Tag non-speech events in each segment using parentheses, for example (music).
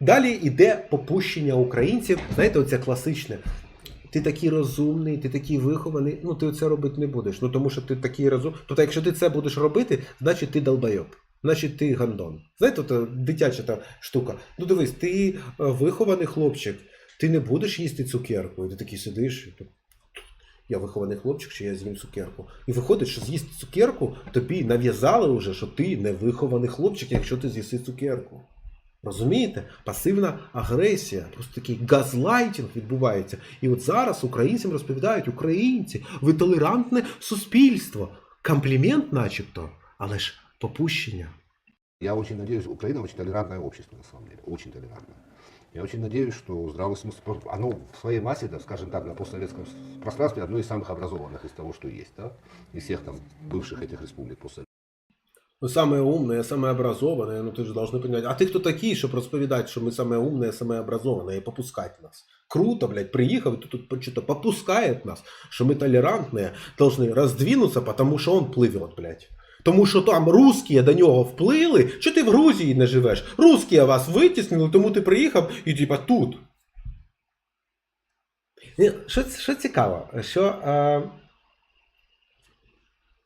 Далі йде попущення українців. Знаєте, оце класичне. Ти такий розумний, ти такий вихований, ну ти це робити не будеш. Ну тому що ти такий розумний. Тобто, якщо ти це будеш робити, значить ти долбойоб. Значить ти гандон. Знаєте, то дитяча та штука. Ну дивись, ти е, вихований хлопчик, ти не будеш їсти цукерку. І ти такий сидиш. Я вихований хлопчик, чи я з'їм цукерку. І виходить, що з'їсти цукерку тобі нав'язали вже, що ти не вихований хлопчик, якщо ти з'їси цукерку. Розумієте? Пасивна агресія, просто такий газлайтінг відбувається. І от зараз українцям розповідають, українці, ви толерантне суспільство. Комплімент, начебто, але ж попущення. Я очень надеюсь, Украина очень толерантное общество, на самом деле, очень толерантное. Я очень надеюсь, что здравый смысл, оно в своей массе, да, скажем так, на постсоветском с- пространстве одно из самых образованных из того, что есть, да, из всех там бывших этих республик постсоветских. Ну, самое умное, самое образованное, ну ты же должны понять. А ты кто такие, чтобы розповідати, що ми самое умное, самое образованное і попускать нас? Круто, блядь, приїхав і тут, тут что-то попускает нас, що ми толерантные, должны роздвинуться, потому що он пливет, блядь. Тому що там русські до нього вплили, що ти в Грузії не живеш? Русські вас витіснили, тому ти приїхав і типа тут. Ні, Що, що цікаво, що е,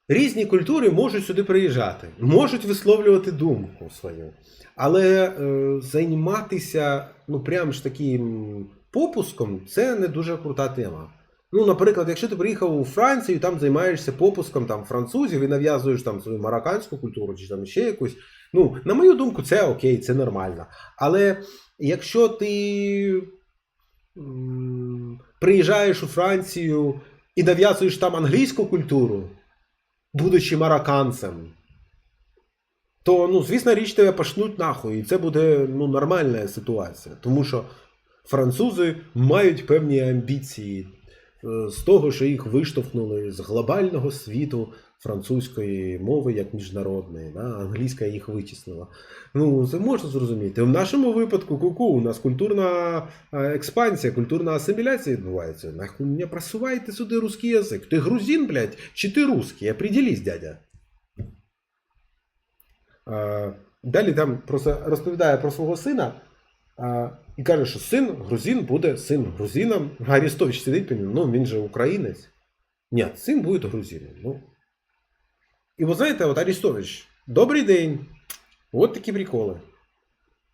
різні культури можуть сюди приїжджати, можуть висловлювати думку свою, але е, займатися ну прям ж таким попуском це не дуже крута тема. Ну, наприклад, якщо ти приїхав у Францію, там займаєшся попуском там, французів і нав'язуєш там свою марокканську культуру чи там ще якусь. Ну, на мою думку, це окей, це нормально. Але якщо ти м, приїжджаєш у Францію і нав'язуєш там англійську культуру, будучи марокканцем, то, ну, звісно, річ тебе пошлють нахуй, і це буде ну, нормальна ситуація. Тому що французи мають певні амбіції з того, що їх виштовхнули з глобального світу французької мови як міжнародної, да? англійська їх витіснила. Ну, це можна зрозуміти. В нашому випадку ку-ку, у нас культурна е, експансія, культурна асиміляція відбувається. Нахуй мені просувайте сюди русський язик. Ти грузин, блядь, чи ти русський? Определись, дядя. Е, Далі там просто розповідає про свого сина і каже, що син грузин буде син грузином. Арістович сидить, ну він же українець. Ні, син буде грузином. Ну. І ви знаєте, от Арістович, добрий день. От такі приколи.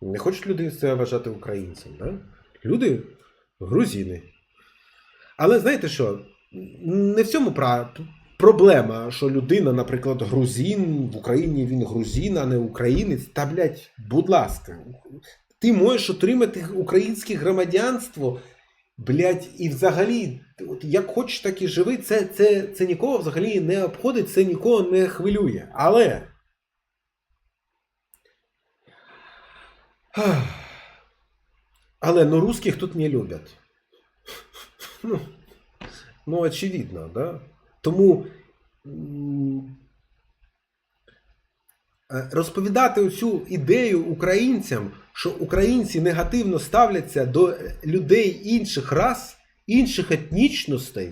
Не хочуть люди себе вважати українцем, да? Люди грузини. Але знаєте що? Не в цьому проблема, що людина, наприклад, грузин, в Україні він грузин, а не українець. Та, блядь, будь ласка, ти можеш отримати українське громадянство, блядь, і взагалі, от як хочеш, так і живи. Це, це, це нікого взагалі не обходить, це нікого не хвилює. Але. Але ну русских тут не люблять. Ну, ну очевидно, да? Тому розповідати оцю ідею українцям, що українці негативно ставляться до е, людей інших рас, інших етнічностей,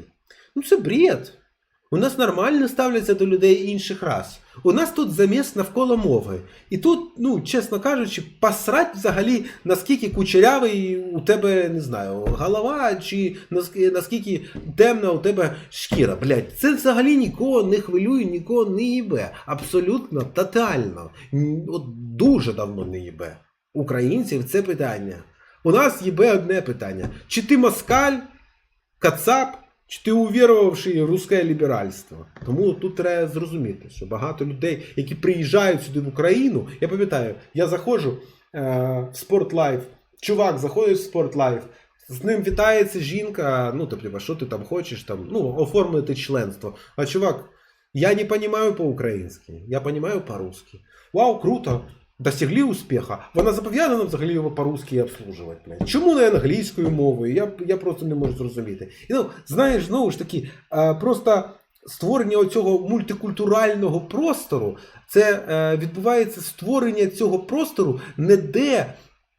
ну це бред. У нас нормально ставляться до людей інших рас. У нас тут заміс навколо мови. І тут, ну, чесно кажучи, посрать взагалі, наскільки кучерявий у тебе, не знаю, голова, чи наскільки темна у тебе шкіра. Блядь, це взагалі нікого не хвилює, нікого не їбе. Абсолютно, тотально. От дуже давно не їбе. Українців це питання. У нас їбе одне питання: чи ти москаль, кацап, чи ти увірувавши русське ліберальство? Тому тут треба зрозуміти, що багато людей, які приїжджають сюди в Україну, я пам'ятаю, я заходжу е, в Спортлайф, чувак заходить в Спортлайф, з ним вітається жінка, ну тобто, що ти там хочеш, там, ну, оформити членство. А чувак, я не понимаю по-українськи, я понимаю по-русски. Вау, круто! Досягли успіха. Вона зобов'язана взагалі його по-русски обслужувати. Блядь. Чому не англійською мовою? Я, я просто не можу зрозуміти. І ну, знаєш, знову ж таки, а, просто створення оцього мультикультурального простору, це е, відбувається створення цього простору, не де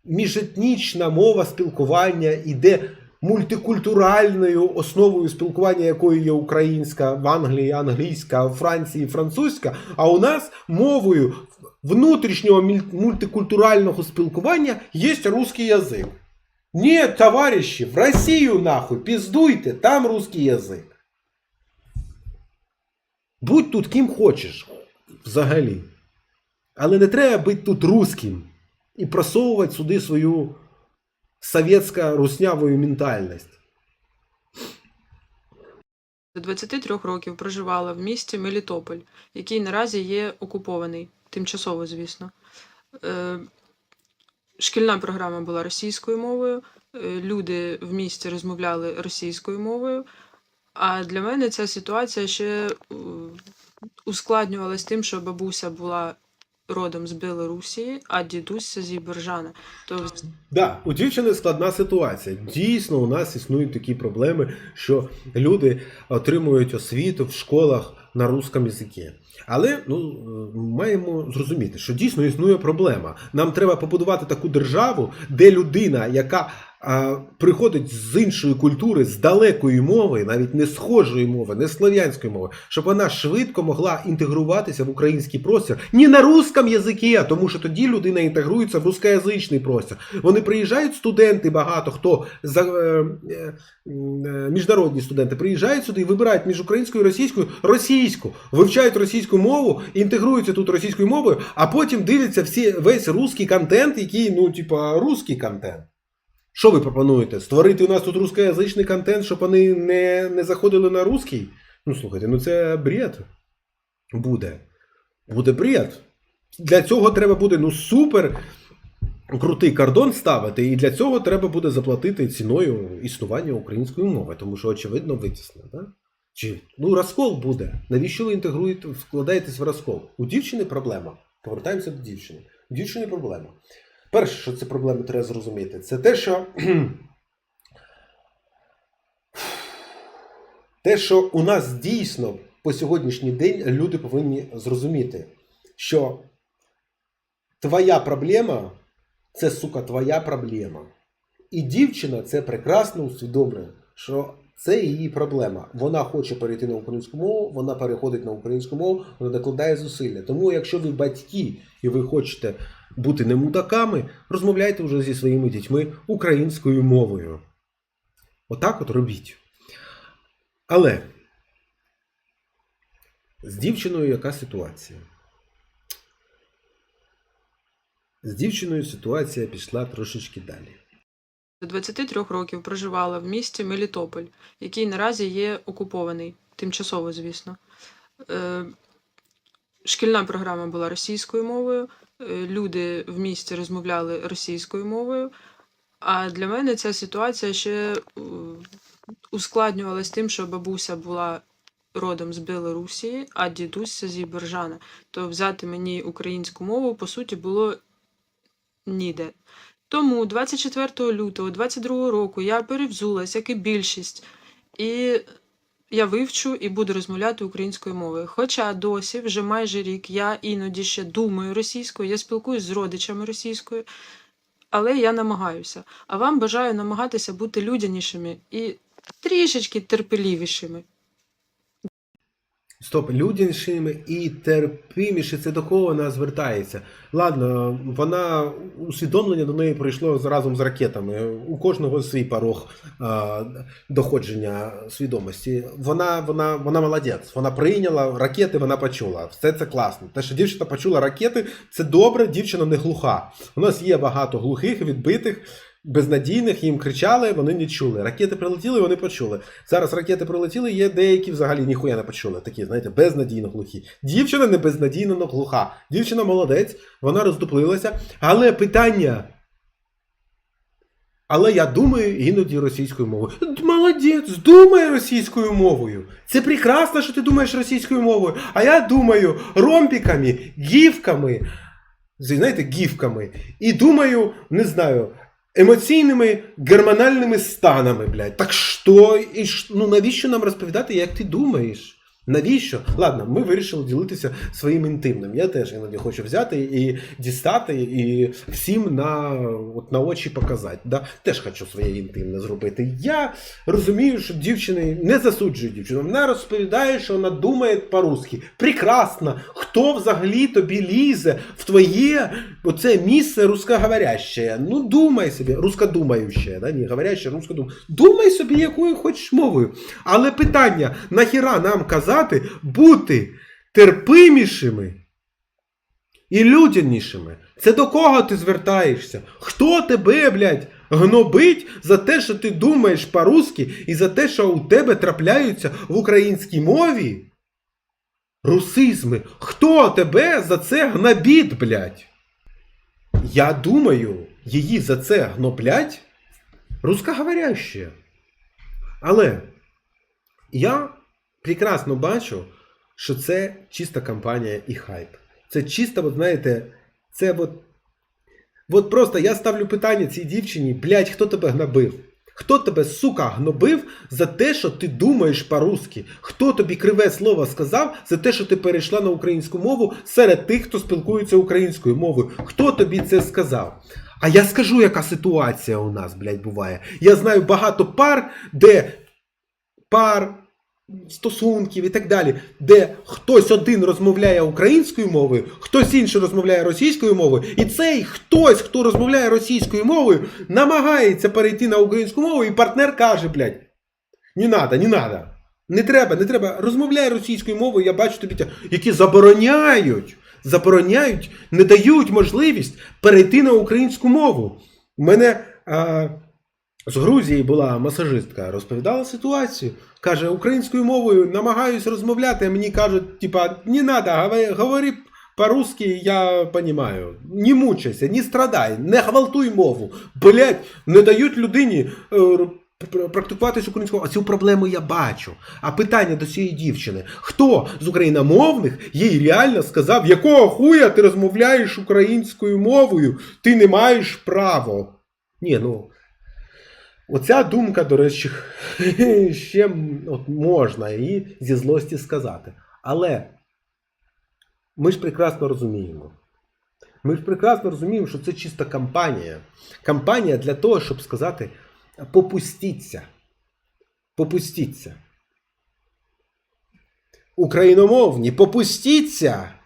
міжетнічна мова спілкування іде мультикультуральною основою спілкування, якою є українська в Англії, англійська, в Франції, французька, а у нас мовою внутрішнього мультикультурального спілкування є русский язик. Ні, товариші, в Росію нахуй, піздуйте, там русский язик. Будь тут ким хочеш, взагалі. Але не треба бути тут русським і просовувати сюди свою совєтсько русняву ментальність. До 23 років проживала в місті Мелітополь, який наразі є окупований, тимчасово, звісно. Е, Шкільна програма була російською мовою, е, люди в місті розмовляли російською мовою. А для мене ця ситуація ще е, ускладнювалась тим, що бабуся була родом з Білорусі, а дідусь з Азербайджана. То Да, у дівчини складна ситуація. Дійсно, у нас існують такі проблеми, що люди отримують освіту в школах на русском язикі. Але ну, маємо зрозуміти, що дійсно існує проблема. Нам треба побудувати таку державу, де людина, яка приходить з іншої культури, з далекої мови, навіть не схожої мови, не слов'янської мови, щоб вона швидко могла інтегруватися в український простір не на русском язикі, а тому що тоді людина інтегрується в рускоязичний простір. Вони приїжджають студенти, багато хто за е, е, е, міжнародні студенти приїжджають сюди і вибирають між українською і російською російську, вивчають російську мову, інтегруються тут російською мовою, а потім дивляться всі весь русський контент, який, ну, типа, русський контент. Що ви пропонуєте? Створити у нас тут рускоязичний контент, щоб вони не, не заходили на русський? Ну слухайте, ну це бред буде. Буде бред. Для цього треба буде ну супер крутий кордон ставити, і для цього треба буде заплатити ціною існування української мови, тому що, очевидно, витіснено. Да? Чи ну розкол буде? Навіщо ви інтегруєте, вкладаєтесь в розкол? У дівчини проблема. Повертаємося до дівчини. У дівчини проблема. Перше, що це проблеми треба зрозуміти, це те, що (clears throat) те, що у нас дійсно по сьогоднішній день люди повинні зрозуміти, що твоя проблема це, сука, твоя проблема. І дівчина це прекрасно усвідомлює, що це її проблема. Вона хоче перейти на українську мову, вона переходить на українську мову, вона докладає зусилля. Тому, якщо ви батьки і ви хочете бути не мудаками, розмовляйте вже зі своїми дітьми українською мовою. Отак от робіть. Але з дівчиною яка ситуація? З дівчиною ситуація пішла трошечки далі. До 23 років проживала в місті Мелітополь, який наразі є окупований, тимчасово, звісно. Е, Шкільна програма була російською мовою, е, люди в місті розмовляли російською мовою. А для мене ця ситуація ще е, ускладнювалась тим, що бабуся була родом з Білорусі, а дідусь з Азербайджана. То взяти мені українську мову, по суті, було ніде. Тому 24 лютого 22 року я перевзулась, як і більшість, і я вивчу і буду розмовляти українською мовою. Хоча досі, вже майже рік, я іноді ще думаю російською, я спілкуюсь з родичами російською, але я намагаюся. А вам бажаю намагатися бути людянішими і трішечки терпеливішими. Стоп, людянішими і терпиміше, це до кого вона звертається. Ладно, вона усвідомлення до неї прийшло разом з ракетами. У кожного свій порог а, доходження свідомості. Вона, вона, вона молодець. Вона прийняла ракети, вона почула. Все це класно. Те, що дівчина почула ракети, це добре, дівчина не глуха. У нас є багато глухих, відбитих. Безнадійних їм кричали, вони не чули. Ракети прилетіли, вони почули. Зараз ракети прилетіли, є деякі взагалі ніхуя не почули. Такі, знаєте, безнадійно глухі. Дівчина не безнадійно но глуха. Дівчина молодець, вона роздуплилася. Але питання. Але я думаю іноді російською мовою. Молодець, думай російською мовою. Це прекрасно, що ти думаєш російською мовою. А я думаю ромбіками, гівками, знаєте, гівками. І думаю, не знаю, емоційними гормональними станами, блядь. Так що, і ну навіщо нам розповідати, як ти думаєш? Навіщо? Ладно, ми вирішили ділитися своїм інтимним. Я теж іноді хочу взяти і дістати, і всім на, от, на очі показати. Да? Теж хочу своє інтимне зробити. Я розумію, що дівчини не засуджую дівчину. Вона розповідає, що вона думає по-русски. Прекрасно. Хто взагалі тобі лізе в твоє оце місце русскоговоряще? Ну, думай собі, русскодумаюче, да? не говоряще, русскодум. Думай собі, якою хочеш мовою. Але питання: нахіра нам казати бути терпимішими і людянішими? Це до кого ти звертаєшся? Хто тебе, блядь, гнобить за те, що ти думаєш по-русски, і за те, що у тебе трапляються в українській мові? Русизми. Хто тебе за це гнобить, блядь? Я думаю, її за це гноблять русскоговорящі. Але я прекрасно бачу, що це чиста кампанія і хайп. Це чисто, от знаєте, це от. От просто я ставлю питання цій дівчині, блядь, хто тебе гнобив? Хто тебе, сука, гнобив за те, що ти думаєш по-русски? Хто тобі криве слово сказав за те, що ти перейшла на українську мову серед тих, хто спілкується українською мовою? Хто тобі це сказав? А я скажу, яка ситуація у нас, блядь, буває. Я знаю багато пар, де пар, стосунків і так далі, де хтось один розмовляє українською мовою, хтось інший розмовляє російською мовою, і цей хтось, хто розмовляє російською мовою, намагається перейти на українську мову, і партнер каже, блядь, не надо, не надо. Не треба, не треба. Розмовляй російською мовою, я бачу тобі, які забороняють, забороняють, не дають можливість перейти на українську мову. У мене а, з Грузії була масажистка, розповідала ситуацію. Каже, українською мовою намагаюсь розмовляти, а мені кажуть, типа, не надо, говори, по-русски, я понимаю. Не мучайся, не страдай, не гвалтуй мову. Блять, не дають людині е, пр- практикуватись українською. А цю проблему я бачу. А питання до цієї дівчини: хто з україномовних їй реально сказав, якого хуя ти розмовляєш українською мовою? Ти не маєш права. Ні, ну. Оця думка, до речі, (laughs) ще от можна її зі злості сказати. Але ми ж прекрасно розуміємо. Ми ж прекрасно розуміємо, що це чиста кампанія. Кампанія для того, щоб сказати попустіться. Попустіться. Україномовні, попустіться.